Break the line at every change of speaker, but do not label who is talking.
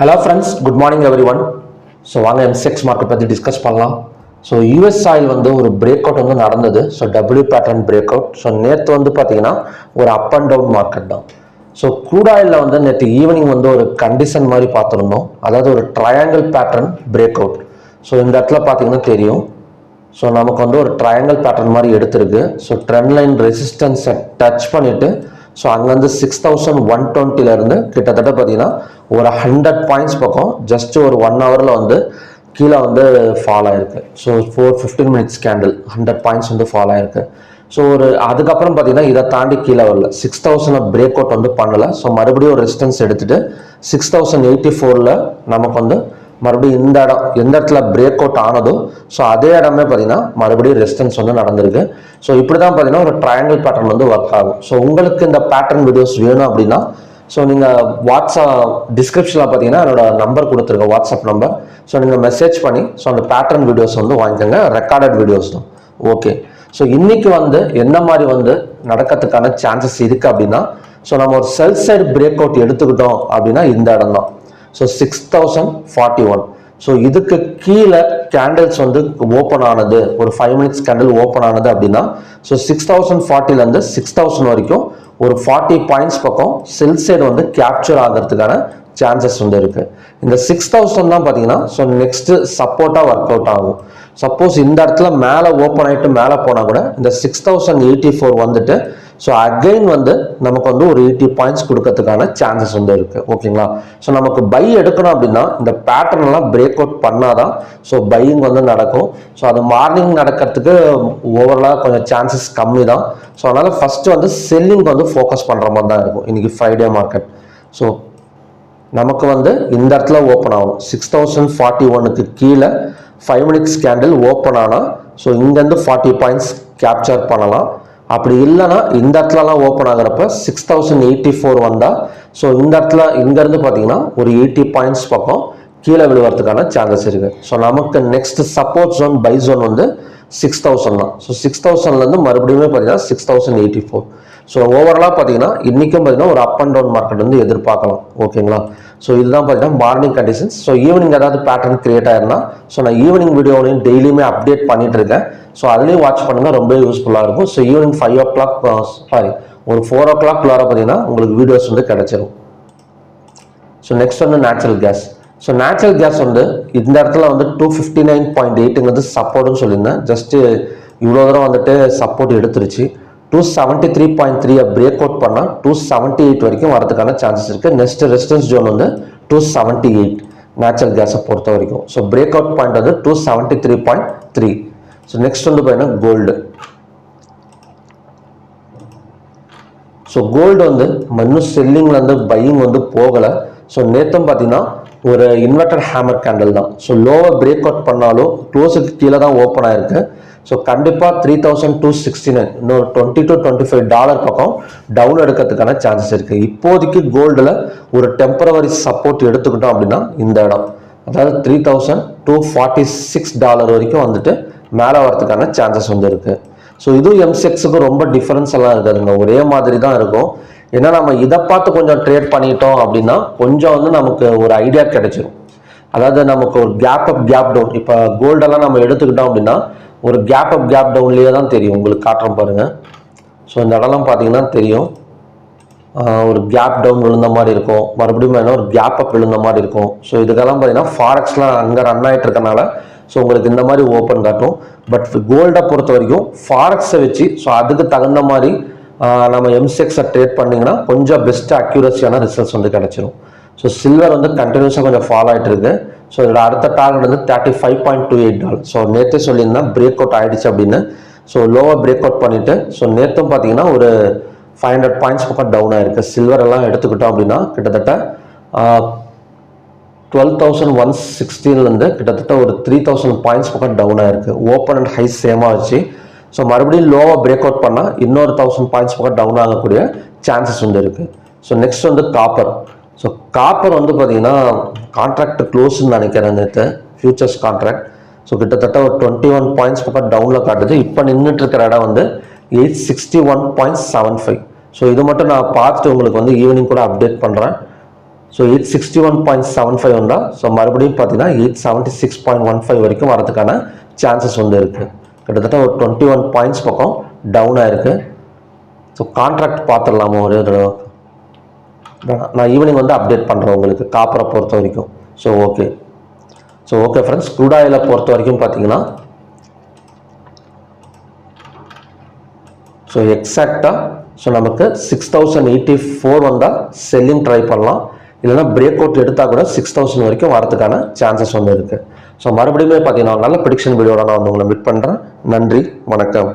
Hello friends good morning everyone so வாங்க MCX market பற்றி discuss பண்ணலாம். ஸோ யூஎஸ் ஆயில் வந்து ஒரு பிரேக் அவுட் வந்து நடந்தது. So W pattern break out so நேற்று வந்து பார்த்தீங்கன்னா ஒரு அப் அண்ட் டவுன் மார்க்கெட் தான். ஸோ க்ரூட் ஆயிலில் வந்து நேற்று ஈவினிங் வந்து ஒரு கண்டிஷன் மாதிரி பார்த்துருந்தோம். அதாவது ஒரு triangle pattern break out so இந்த இடத்துல பார்த்தீங்கன்னா தெரியும். ஸோ நமக்கு வந்து ஒரு ட்ரையாங்கிள் பேட்டர்ன் மாதிரி எடுத்திருக்கு. ஸோ ட்ரெண்ட் லைன் ரெசிஸ்டன்ஸை டச் பண்ணிவிட்டு ஸோ அங்கேருந்து சிக்ஸ் தௌசண்ட் ஒன் டுவெண்ட்டிலேருந்து கிட்டத்தட்ட பார்த்தீங்கன்னா ஒரு ஹண்ட்ரட் பாயிண்ட்ஸ் பக்கம் ஜஸ்ட் ஒரு ஒன் ஹவரில் வந்து கீழே வந்து ஃபால் ஆயிருக்கு. So four fifteen minutes candle hundred points வந்து ஃபால் ஆயிருக்கு. ஸோ ஒரு அதுக்கப்புறம் பார்த்தீங்கன்னா இதை தாண்டி கீழே வரல. சிக்ஸ் தௌசண்ட் பிரேக் அவுட் வந்து பண்ணலை. ஸோ மறுபடியும் ஒரு ரெசிஸ்டன்ஸ் எடுத்துகிட்டு சிக்ஸ் தௌசண்ட் எயிட்டி ஃபோரில் நமக்கு வந்து மறுபடியும் இந்த இடம் எந்த இடத்துல பிரேக் அவுட் ஆனதோ ஸோ அதே இடமே பார்த்தீங்கன்னா மறுபடியும் ரெசிஸ்டன்ஸ் வந்து நடந்திருக்கு. ஸோ இப்படி தான் பார்த்தீங்கன்னா ஒரு ட்ரையாங்கிள் பேட்டர்ன் வந்து ஒர்க் ஆகும். ஸோ உங்களுக்கு இந்த பேட்டர்ன் வீடியோஸ் வேணும் அப்படின்னா ஸோ நீங்கள் வாட்ஸ்அப் டிஸ்கிரிப்ஷனில் பார்த்தீங்கன்னா என்னோட நம்பர் கொடுத்துருக்கேன் வாட்ஸ்அப் நம்பர் ஸோ நீங்கள் மெசேஜ் பண்ணி ஸோ அந்த பேட்டர்ன் வீடியோஸ் வந்து வாங்கிக்கோங்க ரெக்கார்டட் வீடியோஸ் தான். ஓகே ஸோ இன்றைக்கி வந்து என்ன மாதிரி வந்து நடக்கிறதுக்கான சான்சஸ் இருக்குது அப்படின்னா ஸோ நம்ம ஒரு செல் சைடு பிரேக் அவுட் எடுத்துக்கிட்டோம் அப்படின்னா இந்த இடம் தான். So six thousand forty one so இதுக்கு கீழே கேண்டில்ஸ் வந்து ஓப்பன் ஆனது. ஒரு ஃபைவ் மினிட்ஸ் கேண்டில் ஓப்பன் ஆனது அப்படின்னா ஸோ சிக்ஸ் தௌசண்ட் ஃபார்ட்டிலேருந்து சிக்ஸ் தௌசண்ட் வரைக்கும் ஒரு ஃபார்ட்டி பாயிண்ட்ஸ் பக்கம் செல் சைடு வந்து கேப்சர் ஆகிறதுக்கான சான்சஸ் வந்து இருக்குது இந்த சிக்ஸ் தௌசண்ட் தான் பார்த்தீங்கன்னா ஸோ நெக்ஸ்ட்டு சப்போர்ட்டாக ஒர்க் அவுட் ஆகும். சப்போஸ் இந்த இடத்துல மேலே ஓப்பன் ஆகிட்டு மேலே போனால் கூட இந்த சிக்ஸ் தௌசண்ட் எயிட்டி ஃபோர் வந்துட்டு ஸோ அகைன் வந்து நமக்கு வந்து ஒரு எயிட்டி பாயிண்ட்ஸ் கொடுக்கறதுக்கான சான்சஸ் வந்து இருக்கு. ஓகேங்களா ஸோ நமக்கு பை எடுக்கணும் அப்படின்னா இந்த பேட்டர்ன் எல்லாம் பிரேக் அவுட் பண்ணாதான் ஸோ பையிங் வந்து நடக்கும். ஸோ அது மார்னிங் நடக்கிறதுக்கு ஓவரலாக கொஞ்சம் சான்சஸ் கம்மி தான் ஸோ அதனால ஃபர்ஸ்ட் வந்து செல்லிங் வந்து ஃபோக்கஸ் பண்ணுற மாதிரி தான் இருக்கும். இன்னைக்கு ஃப்ரைடே மார்க்கெட் ஸோ நமக்கு வந்து இந்த இடத்துல ஓப்பன் ஆகும். சிக்ஸ் தௌசண்ட் ஃபார்ட்டி ஒனுக்கு கீழே ஃபைவ் மினிட்ஸ் கேண்டில் ஓப்பன் ஆனால் ஸோ இங்கேருந்து ஃபார்ட்டி பாயிண்ட்ஸ் கேப்சர் பண்ணலாம். அப்படி இல்லைன்னா இந்த இடத்துலலாம் ஓப்பன் ஆகிறப்ப சிக்ஸ் தௌசண்ட் எயிட்டி ஃபோர் வந்தால் ஸோ இந்த இடத்துல இங்கேருந்து பார்த்தீங்கன்னா ஒரு எயிட்டி பாயிண்ட்ஸ் பக்கம் கீழே விழுவதுக்கான சான்சஸ் இருக்குது ஸோ நமக்கு next support zone by zone வந்து சிக்ஸ் தௌசண்ட் தான். ஸோ சிக்ஸ் தௌசண்ட்லேருந்து மறுபடியும் பார்த்தீங்கன்னா six thousand eighty four so ஓவராலாக பார்த்தீங்கன்னா இன்றைக்கும் பார்த்தீங்கன்னா ஒரு அப் அண்ட் டவுன் மார்க்கெட் வந்து எதிர்பார்க்கலாம். ஓகேங்களா ஸோ இதுதான் பார்த்தீங்கன்னா மார்னிங் கண்டிஷன்ஸ் ஸோ ஈவினிங் ஏதாவது பேட்டர்ன் கிரியேட் ஆயிருந்தா ஸோ நான் ஈவினிங் வீடியோவையும் டெய்லியுமே அப்டேட் பண்ணிட்டு இருக்கேன். ஸோ அதுலேயும் வாட்ச் பண்ணுங்கள் ரொம்ப யூஸ்ஃபுல்லாக இருக்கும். So evening five o'clock sorry ஒரு ஃபோர் ஓ கிளாக் குள்ளார பார்த்தீங்கன்னா உங்களுக்கு வீடியோஸ் வந்து கிடைச்சிரும். ஸோ நெக்ஸ்ட் வந்து natural gas so natural gas வந்து இந்த இடத்துல வந்து டூ ஃபிஃப்டி நைன் பாயிண்ட் எயிட்டுங்கிறது சப்போர்ட்னு சொல்லியிருந்தேன். ஜஸ்ட்டு இவ்வளோ தூரம் வந்துட்டு சப்போர்ட் எடுத்துருச்சு. Two seventy three point three break out பண்ணால் டூ செவன்ட்டி எயிட் வரைக்கும் வரதுக்கான சான்சஸ் இருக்குது நெக்ஸ்ட் ரெசிஸ்டன்ஸ் ஜோன் வந்து டூ செவன்ட்டி எயிட் நேச்சுரல் கேஸை பொறுத்த வரைக்கும். ஸோ பிரேக் அவுட் பாயிண்ட் வந்து two seventy three point three so next வந்து பார்த்தீங்கன்னா கோல்டு ஸோ கோல்டு வந்து இன்னும் செல்லிங்லேருந்து பையிங் வந்து போகலை. ஸோ நேற்றும் பார்த்தீங்கன்னா ஒரு இன்வெர்டர் ஹேமர் கேண்டில் தான். ஸோ லோவை பிரேக் அவுட் பண்ணாலும் க்ளோஸுக்கு கீழே தான் ஓப்பன் ஆயிருக்கு. ஸோ கண்டிப்பாக three thousand two sixty nine இன்னொரு twenty to twenty five dollar பக்கம் டவுன் எடுக்கிறதுக்கான சான்சஸ் இருக்குது இப்போதைக்கு கோல்டில் ஒரு டெம்பரவரி சப்போர்ட் எடுத்துக்கிட்டோம் அப்படின்னா இந்த இடம். அதாவது three thousand two forty six dollar வரைக்கும் வந்துட்டு மேலே வரதுக்கான சான்சஸ் வந்து இருக்குது ஸோ இதுவும் எம்செக்ஸுக்கு ரொம்ப டிஃப்ரென்ஸ் எல்லாம் இருக்காதுங்க. ஒரே மாதிரி தான் இருக்கும். ஏன்னா நம்ம இதை பார்த்து கொஞ்சம் ட்ரேட் பண்ணிட்டோம் அப்படின்னா கொஞ்சம் வந்து நமக்கு ஒரு ஐடியா கிடைச்சிரும். அதாவது நமக்கு ஒரு கேப் அப் கேப் டவுன் இப்போ கோல்டெல்லாம் நம்ம எடுத்துக்கிட்டோம் அப்படின்னா ஒரு கேப் அப் கேப் டவுன்லேயே தான் தெரியும். உங்களுக்கு காட்டுறோம் பாருங்கள் ஸோ இந்த இடம்லாம் பார்த்தீங்கன்னா தெரியும். ஒரு கேப் டவுன் விழுந்த மாதிரி இருக்கும். மறுபடியும் வேணும் ஒரு கேப் அப் விழுந்த மாதிரி இருக்கும். ஸோ இதுக்கெல்லாம் பார்த்தீங்கன்னா ஃபாரக்ஸ்லாம் அங்கே ரன் ஆகிட்டு இருக்கனால ஸோ உங்களுக்கு இந்த மாதிரி ஓப்பன் காட்டும். பட் கோல்டை பொறுத்த வரைக்கும் ஃபாரக்ஸை வச்சு ஸோ அதுக்கு தகுந்த மாதிரி நம்ம எம்செக்ஸை ட்ரேட் பண்ணிங்கன்னா கொஞ்சம் பெஸ்ட் அக்யூரஸியான ரிசல்ட்ஸ் வந்து கிடச்சிரும். ஸோ சில்வர் வந்து கண்டினியூஸாக கொஞ்சம் ஃபாலோ ஆகிட்டு இருக்கு. ஸோ இதோட அடுத்த டார்கெட் வந்து thirty five point two eight dollar so நேற்றே சொல்லியிருந்தேன் பிரேக் அவுட் ஆகிடுச்சு அப்படின்னு. ஸோ லோவாக பிரேக் அவுட் பண்ணிவிட்டு ஸோ நேற்றும் பார்த்தீங்கன்னா ஒரு ஃபைவ் ஹண்ட்ரட் பாயிண்ட்ஸ் பக்கம் டவுன் ஆயிருக்கு. சில்வர் எல்லாம் எடுத்துக்கிட்டோம் அப்படின்னா கிட்டத்தட்ட டுவெல் தௌசண்ட் ஒன் சிக்ஸ்டீன்லேருந்து கிட்டத்தட்ட ஒரு த்ரீ தௌசண்ட் பாயிண்ட்ஸ் பக்கம் டவுன் ஆயிருக்கு. ஓப்பன் அண்ட் ஹை சேமாக வச்சு ஸோ மறுபடியும் லோவாக பிரேக் அவுட் பண்ணால் இன்னொரு தௌசண்ட் பாயிண்ட்ஸ் பக்கம் டவுன் ஆகக்கூடிய சான்சஸ் வந்து இருக்குது ஸோ நெக்ஸ்ட் வந்து காப்பர் ஸோ காப்பர் வந்து பார்த்தீங்கன்னா கான்ட்ராக்ட் க்ளோஸ்ன்னு நினைக்கிறேன் நேற்று ஃபியூச்சர்ஸ் கான்ட்ராக்ட் ஸோ கிட்டத்தட்ட ஒரு டுவெண்ட்டி ஒன் பாயிண்ட்ஸ் பக்கம் டவுனில் காட்டுது. இப்போ நின்றுட்டு இருக்கிற இடம் வந்து eight sixty one point seven five so இது மட்டும் நான் பார்த்துட்டு உங்களுக்கு வந்து ஈவினிங் கூட அப்டேட் பண்ணுறேன் so eight sixty one point seven five வந்தால் ஸோ மறுபடியும் பார்த்தீங்கன்னா eight seventy six point one five வரைக்கும் வரதுக்கான சான்சஸ் வந்து இருக்குது கிட்டத்தட்ட ஒரு டுவெண்ட்டி ஒன் பாயிண்ட்ஸ் பக்கம் டவுன் ஆயிருக்கு. ஸோ கான்ட்ராக்ட் பார்த்துடலாமா? ஒரே ஒரு தடவை. நான் ஈவினிங் வந்து அப்டேட் பண்ணுறேன் உங்களுக்கு. காப்பரை பொறுத்த வரைக்கும். So okay so okay friends crude ஆயிலை பொறுத்த வரைக்கும் பார்த்தீங்கன்னா ஸோ எக்ஸாக்டாக ஸோ நமக்கு சிக்ஸ் தௌசண்ட் எயிட்டி ஃபோர் வந்தால் செல்லிங் ட்ரை பண்ணலாம். இல்லைன்னா பிரேக் அவுட் எடுத்தால் கூட சிக்ஸ் தௌசண்ட் வரைக்கும் வரதுக்கான சான்சஸ் வந்து இருக்குது ஸோ மறுபடியுமே பார்த்தீங்கன்னா நல்ல ப்ரிடிக்ஷன் வீடியோட நான் வந்து உங்களை மீட் பண்ணுறேன் நன்றி வணக்கம்.